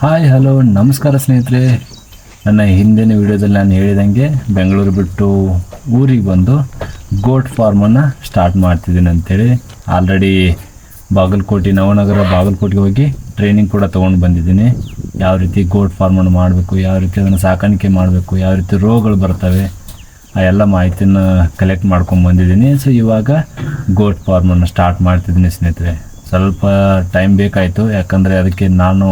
Hi hello ನಮಸ್ಕಾರ ಸ್ನೇಹಿತರೆ. ನನ್ನ ಹಿಂದಿನ ವಿಡಿಯೋದಲ್ಲಿ ನಾನು ಹೇಳಿದಂಗೆ ಬೆಂಗಳೂರು ಬಿಟ್ಟು ಊರಿಗೆ ಬಂದು ಗೋಟ್ ಫಾರ್ಮನ್ನು ಸ್ಟಾರ್ಟ್ ಮಾಡ್ತಿದ್ದೀನಿ ಅಂತೇಳಿ. ಆಲ್ರೆಡಿ ಬಾಗಲಕೋಟೆ, ನವನಗರ, ಬಾಗಲಕೋಟೆಗೆ ಹೋಗಿ ಟ್ರೈನಿಂಗ್ ಕೂಡ ತೊಗೊಂಡು ಬಂದಿದ್ದೀನಿ. ಯಾವ ರೀತಿ ಗೋಟ್ ಫಾರ್ಮನ್ನು ಮಾಡಬೇಕು, ಯಾವ ರೀತಿ ಅದನ್ನು ಸಾಕಾಣಿಕೆ ಮಾಡಬೇಕು, ಯಾವ ರೀತಿ ರೋಗಗಳು ಬರ್ತವೆ, ಆ ಎಲ್ಲ ಮಾಹಿತಿನ ಕಲೆಕ್ಟ್ ಮಾಡ್ಕೊಂಡು ಬಂದಿದ್ದೀನಿ. ಸೊ ಇವಾಗ ಗೋಟ್ ಫಾರ್ಮನ್ನು ಸ್ಟಾರ್ಟ್ ಮಾಡ್ತಿದ್ದೀನಿ ಸ್ನೇಹಿತರೆ. ಸ್ವಲ್ಪ ಟೈಮ್ ಬೇಕಾಯಿತು, ಯಾಕಂದರೆ ಅದಕ್ಕೆ ನಾನು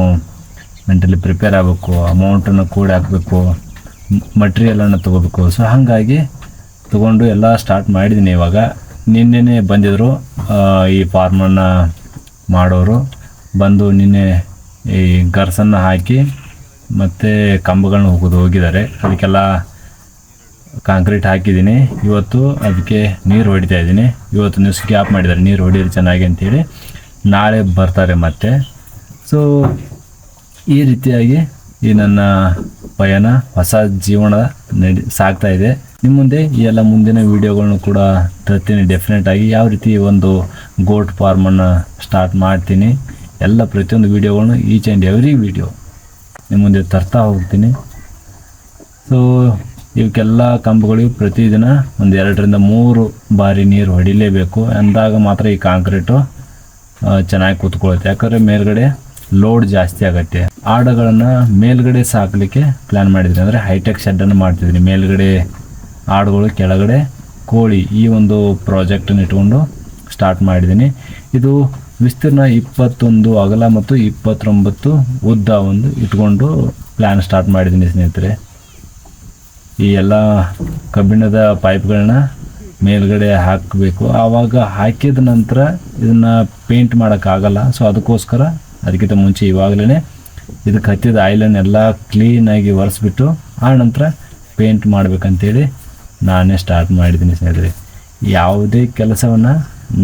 ಮೆಂಟಲಿ ಪ್ರಿಪೇರ್ ಆಗಬೇಕು ಅಮೌಂಟನ್ನು ಕೂಡ ಹಾಕಬೇಕು ಮಟ್ರಿಯಲನ್ನು ತೊಗೋಬೇಕು. ಸೊ ಹಾಗಾಗಿ ತೊಗೊಂಡು ಎಲ್ಲ ಸ್ಟಾರ್ಟ್ ಮಾಡಿದ್ದೀನಿ ಇವಾಗ. ನಿನ್ನೆನೇ ಬಂದಿದ್ದರು ಈ ಫಾರ್ಮನ್ನು ಮಾಡೋರು. ಬಂದು ನಿನ್ನೆ ಈ ಗರ್ಸನ್ನು ಹಾಕಿ ಮತ್ತು ಕಂಬಗಳನ್ನ ಹೋಗೋದು ಹೋಗಿದ್ದಾರೆ. ಅದಕ್ಕೆಲ್ಲ ಕಾಂಕ್ರೀಟ್ ಹಾಕಿದ್ದೀನಿ ಇವತ್ತು ಅದಕ್ಕೆ ನೀರು ಹೊಡಿತಾ ಇದ್ದೀನಿ ಇವತ್ತು ನ್ಯೂಸ್ ಗ್ಯಾಪ್ ಮಾಡಿದ್ದಾರೆ ನೀರು ಹೊಡೀರಿ ಚೆನ್ನಾಗಿ ಅಂತೇಳಿ ನಾಳೆ ಬರ್ತಾರೆ ಮತ್ತೆ. ಸೊ ಈ ರೀತಿಯಾಗಿ ಈ ನನ್ನ ಪಯಣ, ಹೊಸ ಜೀವನ ನಡಿ, ಸಾಗ್ತಾ ಇದೆ. ನಿಮ್ಮ ಮುಂದೆ ಈ ಎಲ್ಲ ಮುಂದಿನ ವಿಡಿಯೋಗಳನ್ನು ಕೂಡ ತರ್ತೀನಿ ಡೆಫಿನೆಟ್ ಆಗಿ ಯಾವ ರೀತಿ ಒಂದು ಗೋಟ್ ಫಾರ್ಮನ್ನು ಸ್ಟಾರ್ಟ್ ಮಾಡ್ತೀನಿ, ಎಲ್ಲ ಪ್ರತಿಯೊಂದು ವೀಡಿಯೋಗಳನ್ನು ಈಚ್ ಆ್ಯಂಡ್ ಎವ್ರಿ ವೀಡಿಯೋ ನಿಮ್ಮ ಮುಂದೆ ತರ್ತಾ ಹೋಗ್ತೀನಿ. ಸೊ ಇವಕ್ಕೆಲ್ಲ ಕಂಬಗಳಿಗೂ ಪ್ರತಿದಿನ ಒಂದು ಎರಡರಿಂದ ಮೂರು ಬಾರಿ ನೀರು ಹೊಡಿಲೇಬೇಕು. ಅಂದಾಗ ಮಾತ್ರ ಈ ಕಾಂಕ್ರೀಟು ಚೆನ್ನಾಗಿ ಕೂತ್ಕೊಳ್ಳುತ್ತೆ ಯಾಕಂದರೆ ಮೇಲ್ಗಡೆ ಲೋಡ್ ಜಾಸ್ತಿ ಆಗುತ್ತೆ. ಆಡುಗಳನ್ನು ಮೇಲ್ಗಡೆ ಸಾಕಲಿಕ್ಕೆ ಪ್ಲ್ಯಾನ್ ಮಾಡಿದ್ದೀನಿ ಅಂದರೆ ಹೈಟೆಕ್ ಶೆಡ್ಡನ್ನು ಮಾಡ್ತಿದ್ದೀನಿ ಮೇಲ್ಗಡೆ ಆಡುಗಳು, ಕೆಳಗಡೆ ಕೋಳಿ ಈ ಒಂದು ಪ್ರಾಜೆಕ್ಟನ್ನು ಇಟ್ಕೊಂಡು ಸ್ಟಾರ್ಟ್ ಮಾಡಿದ್ದೀನಿ. ಇದು ವಿಸ್ತೀರ್ಣ ಇಪ್ಪತ್ತೊಂದು ಅಗಲ ಮತ್ತು ಇಪ್ಪತ್ತೊಂಬತ್ತು ಉದ್ದ ಒಂದು ಇಟ್ಕೊಂಡು ಪ್ಲ್ಯಾನ್ ಸ್ಟಾರ್ಟ್ ಮಾಡಿದ್ದೀನಿ ಸ್ನೇಹಿತರೆ. ಈ ಎಲ್ಲ ಕಬ್ಬಿಣದ ಪೈಪ್ಗಳನ್ನ ಮೇಲ್ಗಡೆ ಹಾಕಬೇಕು. ಆವಾಗ ಹಾಕಿದ ನಂತರ ಇದನ್ನು ಪೇಂಟ್ ಮಾಡೋಕ್ಕಾಗಲ್ಲ. ಸೊ ಅದಕ್ಕೋಸ್ಕರ ಅದಕ್ಕಿಂತ ಮುಂಚೆ ಇವಾಗಲೇ ಇದಕ್ಕೆ ಹತ್ತಿದ ಆಯಿಲನ್ನೆಲ್ಲ ಕ್ಲೀನಾಗಿ ಒರೆಸ್ಬಿಟ್ಟು, ಆ ನಂತರ ಪೇಂಟ್ ಮಾಡ್ಬೇಕಂತೇಳಿ ನಾನೇ ಸ್ಟಾರ್ಟ್ ಮಾಡಿದ್ದೀನಿ ಸ್ನೇಹಿತರೆ. ಯಾವುದೇ ಕೆಲಸವನ್ನು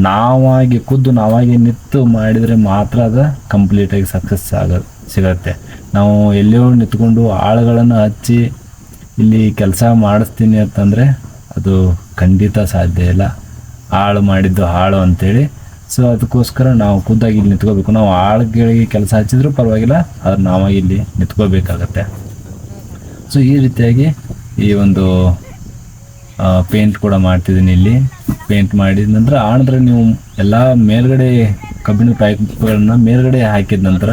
ನಾವಾಗಿ ಖುದ್ದು ನಾವಾಗಿ ನಿಂತು ಮಾಡಿದರೆ ಮಾತ್ರ ಅದು ಕಂಪ್ಲೀಟಾಗಿ ಸಕ್ಸಸ್ ಆಗ, ಸಿಗತ್ತೆ. ನಾವು ಎಲ್ಲಿಯೋ ನಿಂತ್ಕೊಂಡು ಆಳುಗಳನ್ನು ಹಚ್ಚಿ ಇಲ್ಲಿ ಕೆಲಸ ಮಾಡಿಸ್ತೀನಿ ಅಂತಂದರೆ ಅದು ಖಂಡಿತ ಸಾಧ್ಯ ಇಲ್ಲ. ಹಾಳು ಮಾಡಿದ್ದು ಹಾಳು ಅಂತೇಳಿ ಸೊ ಅದಕ್ಕೋಸ್ಕರ ನಾವು ಖುದ್ದಾಗಿ ಇಲ್ಲಿ ನಿಂತ್ಕೋಬೇಕು. ನಾವು ಆಳುಗಳಿಗೆ ಕೆಲಸ ಹಚ್ಚಿದ್ರೂ ಪರವಾಗಿಲ್ಲ, ಆದ್ರೆ ನಾವಾಗಿ ಇಲ್ಲಿ ನಿಂತ್ಕೋಬೇಕಾಗತ್ತೆ. ಸೊ ಈ ರೀತಿಯಾಗಿ ಈ ಒಂದು ಪೇಂಟ್ ಕೂಡ ಮಾಡ್ತಿದ್ದೀನಿ ಇಲ್ಲಿ. ಪೇಂಟ್ ಮಾಡಿದ ನಂತರ ಆನಂತರ ನೀವು ಎಲ್ಲ ಮೇಲ್ಗಡೆ ಕಬ್ಬಿಣ ಪೈಪ್ಗಳನ್ನ ಮೇಲ್ಗಡೆ ಹಾಕಿದ ನಂತರ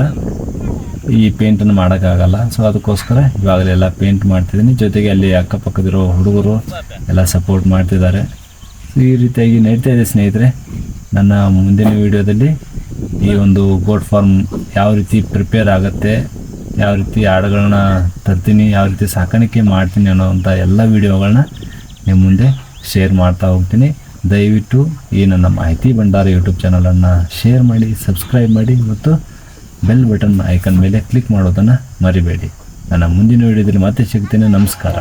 ಈ ಪೇಂಟನ್ನು ಮಾಡೋಕ್ಕಾಗಲ್ಲ. ಸೊ ಅದಕ್ಕೋಸ್ಕರ ಇವಾಗಲೇ ಎಲ್ಲ ಪೇಂಟ್ ಮಾಡ್ತಿದ್ದೀನಿ. ಜೊತೆಗೆ ಅಲ್ಲಿ ಅಕ್ಕಪಕ್ಕದಿರೋ ಹುಡುಗರು ಎಲ್ಲ ಸಪೋರ್ಟ್ ಮಾಡ್ತಿದ್ದಾರೆ. ಈ ರೀತಿಯಾಗಿ ನಡೀತಾ ಇದೆ ಸ್ನೇಹಿತರೆ, ನನ್ನ ಮುಂದಿನ ವಿಡಿಯೋದಲ್ಲಿ ಈ ಒಂದು ಗೋಟ್ ಫಾರ್ಮ್ ಯಾವ ರೀತಿ ಪ್ರಿಪೇರ್ ಆಗುತ್ತೆ, ಯಾವ ರೀತಿ ಹಾಡುಗಳನ್ನ ತರ್ತೀನಿ, ಯಾವ ರೀತಿ ಸಾಕಾಣಿಕೆ ಮಾಡ್ತೀನಿ ಅನ್ನೋವಂಥ ಎಲ್ಲ ವಿಡಿಯೋಗಳನ್ನ ನಿಮ್ಮ ಮುಂದೆ ಶೇರ್ ಮಾಡ್ತಾ ಹೋಗ್ತೀನಿ. ದಯವಿಟ್ಟು ಈ ನನ್ನ ಮಾಹಿತಿ ಭಂಡಾರ ಯೂಟ್ಯೂಬ್ ಚಾನಲನ್ನು ಶೇರ್ ಮಾಡಿ ಸಬ್ಸ್ಕ್ರೈಬ್ ಮಾಡಿ ಮತ್ತು ಬೆಲ್ ಬಟನ್ ಐಕನ್ ಮೇಲೆ ಕ್ಲಿಕ್ ಮಾಡೋದನ್ನು ಮರಿಬೇಡಿ. ನನ್ನ ಮುಂದಿನ ವಿಡಿಯೋದಲ್ಲಿ ಮತ್ತೆ ಸಿಗ್ತೇನೆ. ನಮಸ್ಕಾರ.